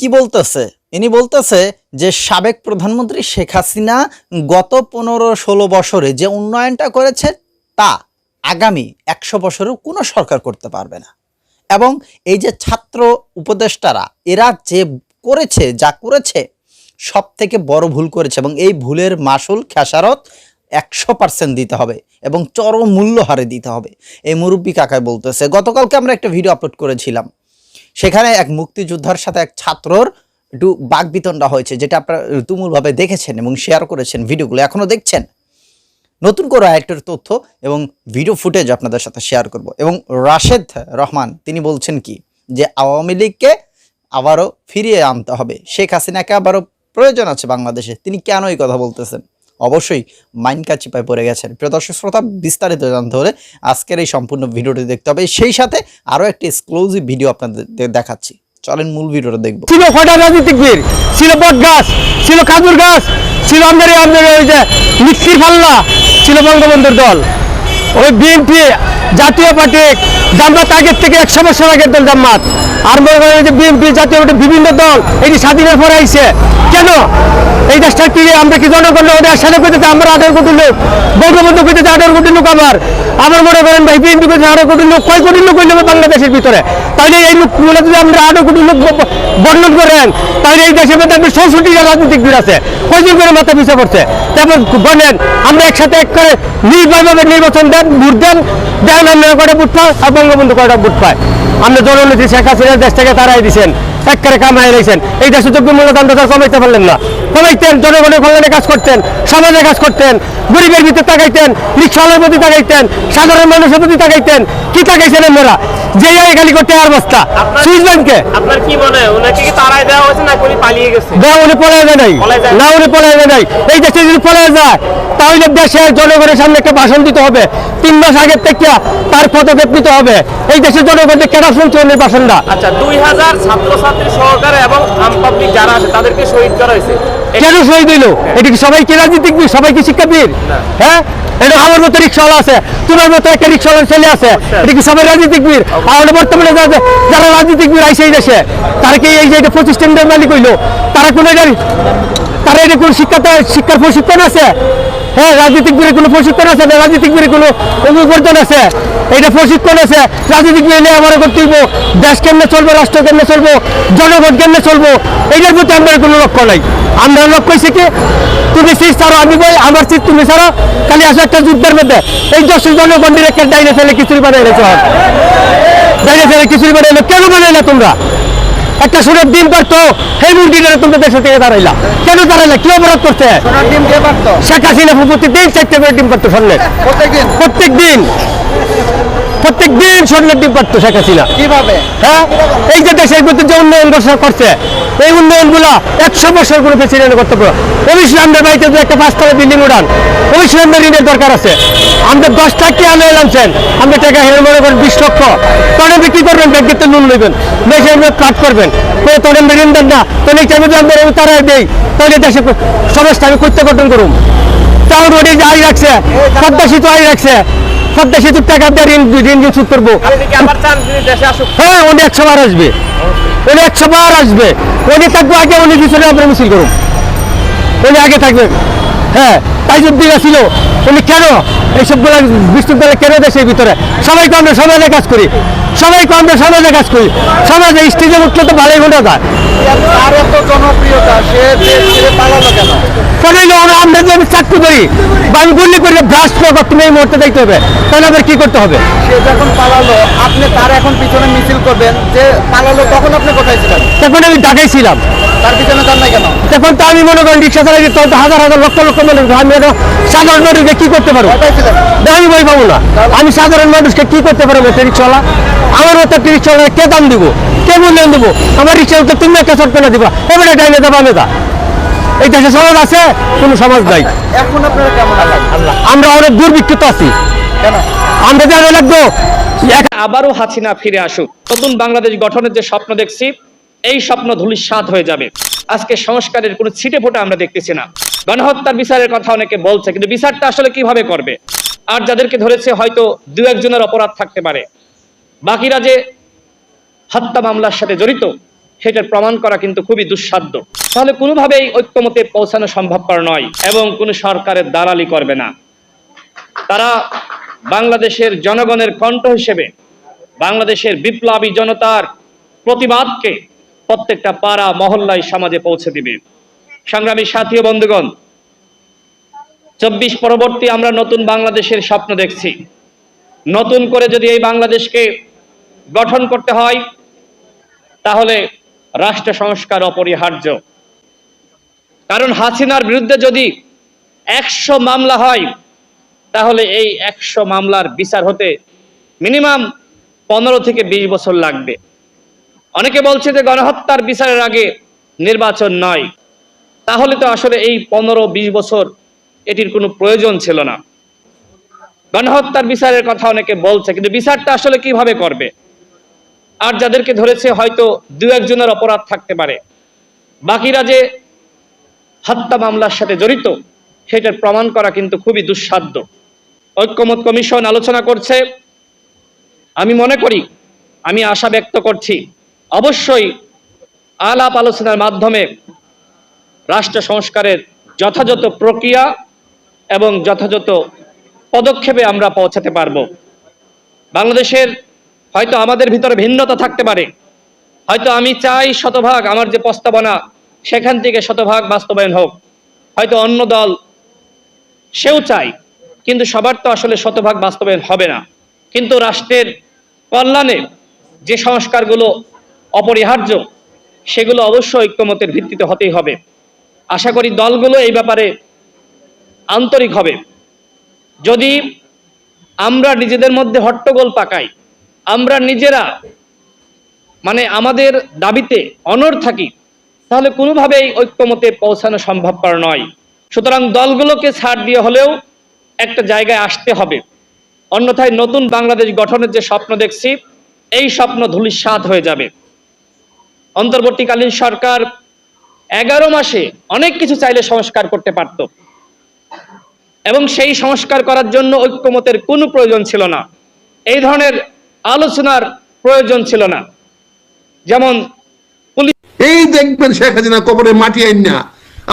কি বলতেছে? ইনি বলতেছে যে সাবেক প্রধানমন্ত্রী শেখ হাসিনা গত পনেরো ষোলো বছরে যে উন্নয়নটা করেছে, তা আগামী একশো বছরেও কোনো সরকার করতে পারবে না। এবং এই যে ছাত্র উপদেষ্টারা, এরা যে করেছে, যা করেছে সব থেকে বড় ভুল করেছে এবং এই ভুলের মাসুল, খেসারত একশো পার্সেন্ট দিতে হবে এবং চরম মূল্য হারে দিতে হবে। এই মুরব্বী কাকায় বলতেছে, গতকালকে আমরা একটা ভিডিও আপলোড করেছিলাম। সেখানে এক মুক্তিযোদ্ধার সাথে এক ছাত্রর একটু বাগবিতণ্ডা হয়েছে, যেটা আপনারা তুমুলভাবে দেখেছেন এবং শেয়ার করেছেন ভিডিওগুলো এখনও দেখছেন। নতুন করে আরেকটার তথ্য এবং ভিডিও ফুটেজ আপনাদের সাথে শেয়ার করব। এবং রাশেদ রহমান, তিনি বলছেন কি? যে আওয়ামী লীগকে আবারও ফিরিয়ে আনতে হবে। শেখ হাসিনাকে আবারও প্রয়োজন আছে বাংলাদেশে। তিনি কেন এই কথা বলতেছেন? অবশ্যই মাইনকা চিপায় পড়ে গেছেন। প্রিয় দর্শক শ্রোতা, বিস্তারিত জানতে হলে আজকের এই সম্পূর্ণ ভিডিওটি দেখতে হবে। সেই সাথে আরও একটি এক্সক্লুসিভ ভিডিও আপনাদের দেখাচ্ছি। চলেন মূল ভিডিওটা দেখব। ছিল ফটা রাজনৈতিক ভিড়, ছিল বট গাছ, ছিল খাজুর গাছ, ছিল আমাদের আমাদের ওই যে মিক্সির পাল্লা, ছিল বঙ্গবন্ধুর দল। ওই বিএনপি জাতীয় পার্টি জামাত আগের থেকে একশো বছর আগের দল জামাত। আর মনে করেন যে বিএনপি জাতীয় পার্টি বিভিন্ন দল, এটি স্বাধীনের পরে আইছে। কেন? এই দেশটা কি, আমরা কি জনগণ ওদের সাথে করতে আমরা আঠারো কোটি লোক। বঙ্গবন্ধু করতে আঠারো কোটি লোক আমার আমার মনে করেন ভাই, বিএনপি করতে আঠারো কোটি লোক, কয় কোটি লোক হইলে বাংলাদেশের ভিতরে? তাহলে এই লোকগুলো যদি আমরা আঠারো কোটি লোক বর্ণন করেন, তাহলে এই দেশের মধ্যে আপনি চৌষট্টি জন রাজনীতিকবিদ আছে। কয়জন করে মাথা পিছিয়ে পড়ছে? তারপর বলেন, আমরা একসাথে এক করে নির্ভয়ভাবে নির্বাচন দেন, ভোট দেন দেন আমরা কয়টা ভোট পায়? জননীতি, শেখ হাসিনার দেশ থেকে তারাই দিচ্ছেন এক করে কামাই রয়েছেন এই দেশে যোগ্য মূল্যদণ্ড তার কমাইতে পারলেন না। কমাইতেন জনগণের কল্যাণে কাজ করতেন সমাজে কাজ করতেন গরিবের ভিতরে তাকাইতেন রিক্সাওয়ালার প্রতি তাকাইতেন সাধারণ মানুষের প্রতি তাকাইতেন কি তাকাইছেন আপনারা? যে এই খালি করতে আর বস্তা। সুইস ব্যাংকে আপনার কি মনে হয়? ওনাকে কি তারাই দেওয়া হয়েছে না উনি পালিয়ে গেছে? না উনি পলায় যায় নাই। না উনি পলায় যায় নাই। এই দেশে যদি পলায় যায় তাহলে দেশের জনগণের সামনে একটা ভাষণ দিতে হবে। তিন মাস আগের থেকে তার পদক্ষেপ নিতে হবে। এই দেশের জনগণকে কেন শুনছে উনি ভাষণটা? আচ্ছা দুই হাজার ছাত্রছাত্রী সহকারে এবং আম পাবলিক যারা আছে তাদেরকে শহীদ করা হয়েছে। কেন শহীদ হইল এটা কি সবাই কি রাজনীতিবিদ সবাই কি শিক্ষাবিদ হ্যাঁ? এটা আমার মতো রিক্সাওয়ালা আছে তোমার মতো একটা রিক্সাওয়ালার ছেলে আছে এটা কি সবাই রাজনীতিবিদ আর বর্তমানে যারা- যারা রাজনীতিবিদ আইসে এই দেশে তারা কি এই যে এটা প্রতিষ্ঠানের মালিক হইল? তারা কোনো এটা তারা এটা কোনো শিক্ষা শিক্ষার প্রশিক্ষণ আছে? হ্যাঁ রাজনৈতিক রাজনীতিকবিদের কোনো প্রশিক্ষণ আছে? না রাজনীতিকবিদের কোনো অনুবর্তন আছে? এটা প্রশিক্ষণ আছে। রাজনৈতিক নিয়ে আমার করতে হইব দেশ কেমনে চলবো, রাষ্ট্র কেমনে চলবো, জনগণ কেমনে চলবো এইটার প্রতি আমাদের কোনো লক্ষ্য নাই। আমরা লক্ষ্য হয়েছে কি? তুমি সিট ছাড়ো, আমি বই, আমার সিট তুমি ছাড়ো, খালি আসো একটা যুদ্ধের মধ্যে। এই দশ জনগণের একটা ডাইনে ফেলে কিছুই বানাই রেখে ডাইনে ফেলে কিছুই বানাইলো কেন বানাইলা তোমরা? একটা সোনার ডিম পারতো সেই মুরগিটা তোমরা দেশে থেকে দাঁড়াইলা। কেন দাঁড়াইলা? কি অপরাধ করছে? শেখ হাসিনা প্রতিদিন চারটে করে ডিম পারতো স্বর্ণের। প্রত্যেকদিন? প্রত্যেক দিন প্রত্যেক দিন স্বর্ণের ডিম পারতো শেখ হাসিনা। কীভাবে? হ্যাঁ? এই যে দেশের মধ্যে যে উন্নয়ন করছে এই উন্নয়নগুলা একশো বছর করে প্রেসিডেন্ট করতে পারো। অবশ্যই আমাদের বাড়িতে যদি একটা পাঁচতলা বিল্ডিং উড়ান অবশ্যই আমাদের ঋণের দরকার আছে। আমাদের দশ টাকা আনে এলামছেন আমাদের টাকা হেরে মনে করেন বিশ লক্ষ। তখন কি করবেন ব্যাংকের লোন নেবেন দেশে আপনি ফ্লাট করবেন। তো তখন ঋণ দেন না। তো এই টাইমে যদি আমরা তারা দেই। তাহলে দেশে সমস্যা আমি করতে গঠন করুন তাহলে ওটি আই রাখছে পদ্মা সেতু আই রাখছে। পদ্মা সেতুর টাকা দিয়ে ঋণ ঋণ ঋণ সুদ করব। হ্যাঁ উনি একশো বার আসবে। উনি একশো বার আসবে। উনি থাকবে আগে উনি পিছনে আমরা মিছিল করুন উনি আগে থাকবে হ্যাঁ তাই যদি ছিল উনি কেন এইসবগুলো বিশ্ববিদ্যালয় কেন দেশের ভিতরে? সবাইকে আমরা সমাজে কাজ করি। সবাইকে আমরা সমাজে কাজ করি। সমাজে স্টেজে উঠলে তো ভালোই মনে তার এত জনপ্রিয়তা সে দেশ কেন? পড়াইলে আমরা যদি আমি চাকরি করি বা আমি গুলি করে ব্রাশ করব তুমি এই মুহূর্তে দেখতে হবে। তাহলে আবার কি করতে হবে? সে যখন পালালো আপনি তার এখন পিছনে মিছিল করবেন যে পালালো তখন আপনি কোথায় ছিলেন? তখন আমি ঢাকায় ছিলাম। তার পিছনে না কেন? তো আমি মনে করেন রিক্সা চালাই তো হাজার হাজার লক্ষ লক্ষ মানুষ আমি একটা সাধারণ মানুষকে কি করতে পারব? আমি বই পাবো না। আমি সাধারণ মানুষকে কি করতে পারব একটা রিক্সাওয়ালা? আমার মতো একটা রিক্সাওয়ালা কে দাম দিব? কে মূল্যায়ন দেবো? আমার রিক্সা তো তুমি একটা শর্ট পেলে দিবা। এবারে ডাইনে দেবা আমি দা এই দেশে সমাজ আছে কোনো সমাজ নাই। এখন আপনারা কেমন আছেন? আমরা অনেক দুর্ভিক্ষিত আছি। কেন? আমরা জানা লাগবো এক- আবারও হাসিনা ফিরে আসুক। নতুন বাংলাদেশ গঠনের যে স্বপ্ন দেখছি এই স্বপ্ন ধূলিসাৎ হয়ে যাবে। আজকে সংস্কারের কোনো ছিটে ফোটা আমরা দেখতেছি না। গণহত্যার বিচারের কথা অনেকে বলছে, কিন্তু বিচারটা আসলে কীভাবে করবে? আর যাদেরকে ধরেছে হয়তো দু একজনের অপরাধ থাকতে পারে। বাকিরা যে হত্যা মামলার সাথে জড়িত, সেটার প্রমাণ করা কিন্তু খুবই দুঃসাধ্য। তাহলে কোনোভাবেই ঐক্যমতে পৌঁছানো সম্ভবপর নয় এবং কোনো সরকারের দালালি করবে না। তারা বাংলাদেশের জনগণের কণ্ঠ হিসেবে, বাংলাদেশের বিপ্লবী জনতার প্রতিবাদকে প্রত্যেকটা পাড়া, মহল্লায় সমাজে পৌঁছে দিবে। সংগ্রামী সাথী ও বন্ধুগণ, চব্বিশ পরবর্তী আমরা নতুন বাংলাদেশের স্বপ্ন দেখছি। নতুন করে যদি এই বাংলাদেশকে গঠন করতে হয়, তাহলে রাষ্ট্র সংস্কার অপরিহার্য। কারণ হাসিনার বিরুদ্ধে যদি একশো মামলা হয়, তাহলে এই একশো মামলার বিচার হতে মিনিমাম পনেরো থেকে বিশ বছর লাগবে। অনেকে বলছে যে গণহত্যার বিচারের আগে নির্বাচন নয়। তাহলে তো আসলে এই পনেরো, বিশ বছর এটির কোনো প্রয়োজন ছিল না। গণহত্যার বিচারের কথা অনেকে বলছে, কিন্তু বিচারটা আসলে কীভাবে করবে? আর যাদেরকে ধরেছে হয়তো দু একজনের অপরাধ থাকতে পারে। বাকিরা যে হত্যা মামলার সাথে জড়িত, সেটার প্রমাণ করা কিন্তু খুবই দুঃসাধ্য। ঐক্যমত কমিশন আলোচনা করছে। আমি মনে করি, আমি আশা ব্যক্ত করছি অবশ্যই আলাপ আলোচনার মাধ্যমে রাষ্ট্র সংস্কারের যথাযথ প্রক্রিয়া এবং যথাযথ পদক্ষেপে আমরা পৌঁছাতে পারব। বাংলাদেশের হয়তো আমাদের ভিতরে ভিন্নতা থাকতে পারে। হয়তো আমি চাই শতভাগ আমার যে প্রস্তাবনা, সেখান থেকে শতভাগ বাস্তবায়ন হোক। হয়তো অন্য দল সেও চাই কিন্তু সবার তো আসলে শতভাগ বাস্তবায়ন হবে না। কিন্তু রাষ্ট্রের কল্যাণে যে সংস্কারগুলো অপরিহার্য, সেগুলো অবশ্যই ঐক্যমতের ভিত্তিতে হতেই হবে। আশা করি দলগুলো এই ব্যাপারে আন্তরিক হবে। যদি আমরা নিজেদের মধ্যে হট্টগোল পাকাই, আমরা নিজেরা মানে আমাদের দাবিতে অনড় থাকি, তাহলে কোনোভাবেই ঐক্যমতে পৌঁছানো সম্ভবপর নয়। সুতরাং দলগুলোকে ছাড় দিয়ে হলেও একটা জায়গায় আসতে হবে। অন্যথায় নতুন বাংলাদেশ গঠনের যে স্বপ্ন দেখছি, এই স্বপ্ন ধূলিসাৎ হয়ে যাবে। অন্তর্বর্তীকালীন সরকার এগারো মাসে অনেক কিছু চাইলে সংস্কার করতে পারত। এবং সেই সংস্কার করার জন্য ঐক্যমতের কোনো প্রয়োজন ছিল না। এই ধরনের আলোচনার প্রয়োজন ছিল না। যেমন এই দেখবেন শেখ হাসিনা কবরে মাটি আইন না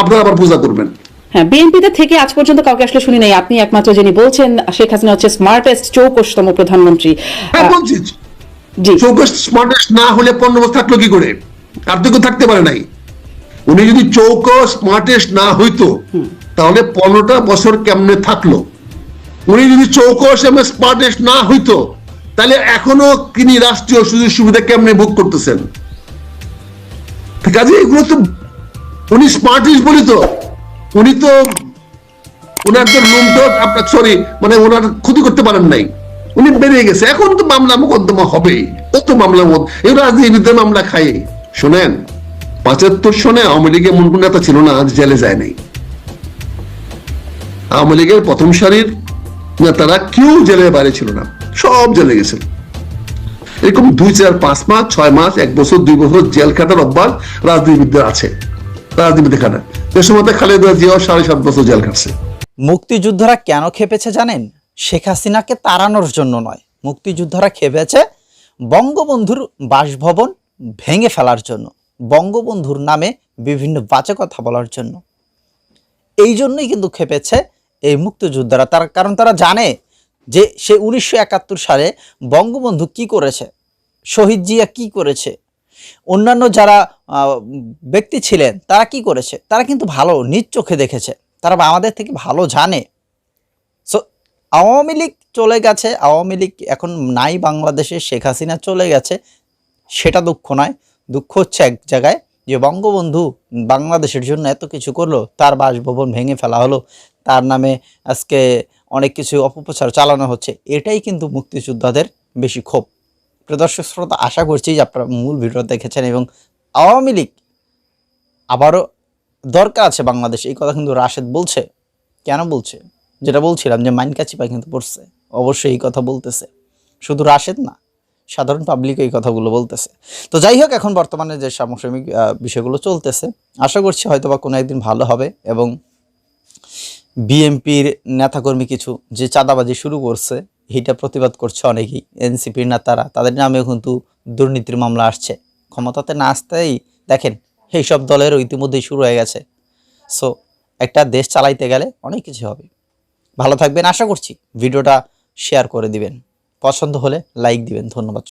আপনারা আবার পূজা করবেন। হ্যাঁ বিএনপিতে থেকে আজ পর্যন্ত কাউকে আসলে শুনি নাই। আপনি একমাত্র যিনি বলছেন শেখ হাসিনা হচ্ছে স্মার্টেস্ট চৌকশতম প্রধানমন্ত্রী। হ্যাঁ বলছি। চৌকস স্মার্টেস্ট না হলে পনেরো থাকল কি করে? কেউ থাকতে পারে নাই। উনি যদি চৌক স্মার্টেস্ট না হইতো, তাহলে পনেরোটা বছর কেমনে থাকল? উনি যদি চৌকস এবং স্মার্টেস্ট না হইতো, তাহলে এখনও তিনি রাষ্ট্রীয় সুযোগ সুবিধা কেমনে ভোগ করতেছেন? এগুলো তো উনি বলি তো। উনি তো ওনার তো আপনার সরি মানে ওনার ক্ষতি করতে পারেন নাই। উনি বেরিয়ে গেছে। এখন তো মামলা মোকদ্দমা হবেই। কত মামলা এই রাজনীতিতে মামলা খাই শোনেন, পঁচাত্তর সনে আওয়ামী লীগের এমন কোন নেতা ছিল না জেলে যায় নাই। আওয়ামী লীগের প্রথম সারির নেতারা কেউ জেলের বাইরে ছিল না, সব জেলে গেছিল। এরকম দুই চার, পাঁচ মাস, ছয় মাস, এক বছর, দুই বছর জেল খাটার অভ্যাস রাজনীতিবিদদের আছে রাজনীতি খাটা সে সময় খালেদা জিয়াও সাড়ে সাত বছর জেল খাটছে। মুক্তিযোদ্ধারা কেন খেপেছে জানেন? শেখ হাসিনাকে তাড়ানোর জন্য নয়। মুক্তিযোদ্ধারা খেপেছে বঙ্গবন্ধুর বাসভবন ভেঙে ফেলার জন্য, বঙ্গবন্ধুর নামে বিভিন্ন বাজে কথা বলার জন্য। এই জন্যই কিন্তু খেপেছে এই মুক্তিযোদ্ধারা। তার কারণ তারা জানে যে সে উনিশশো একাত্তর সালে বঙ্গবন্ধু কি করেছে, শহীদ জিয়া কি করেছে, অন্যান্য যারা ব্যক্তি ছিলেন, তারা কি করেছে, তারা কিন্তু ভালো, নিজ চোখে দেখেছে। তারা আমাদের থেকে ভালো জানে। সো আওয়ামী লীগ চলে গেছে, আওয়ামী লীগ এখন নাই বাংলাদেশে, শেখ হাসিনা চলে গেছে। সেটা দুঃখ নয়। দুঃখ হচ্ছে এক জায়গায় যে বঙ্গবন্ধু বাংলাদেশের জন্য এত কিছু করল, তার বাসভবন ভেঙে ফেলা হলো, তার নামে আজকে অনেক কিছু অপপ্রচার চালানো হচ্ছে, এটাই কিন্তু মুক্তিযোদ্ধাদের বেশি ক্ষোভ। প্রদর্শক শ্রোতা, আশা করছি যে আপনারা মূল ভিডিও দেখেছেন এবং আওয়ামী লীগ আবারও দরকার আছে বাংলাদেশ। এই কথা কিন্তু রাশেদ বলছে। কেন বলছে? যেটা বলছিলাম যে মাইন কাচিপা কিন্তু পড়ছে। অবশ্যই এই কথা বলতেছে। শুধু রাশেদ না সাধারণ পাবলিক এই কথাগুলো বলতেছে। তো যাই হোক, এখন বর্তমানে যে সামসামিক বিষয়গুলো চলতেছে, আশা করছি হয়তো বা কোনো একদিন ভালো হবে এবং বিএমপির নেতাকর্মী কিছু যে চাঁদাবাজি শুরু করছে, এটা প্রতিবাদ করছে অনেকেই। এনসিপির নেতারা, তাদের নামেও কিন্তু দুর্নীতির মামলা আসছে। ক্ষমতাতে না আসতেই দেখেন সেই সব দলের ইতিমধ্যেই শুরু হয়ে গেছে। সো একটা দেশ চালাইতে গেলে অনেক কিছু হবে। ভালো থাকবেন, আশা করছি ভিডিওটা শেয়ার করে দিবেন। পছন্দ হলে লাইক দিবেন ধন্যবাদ।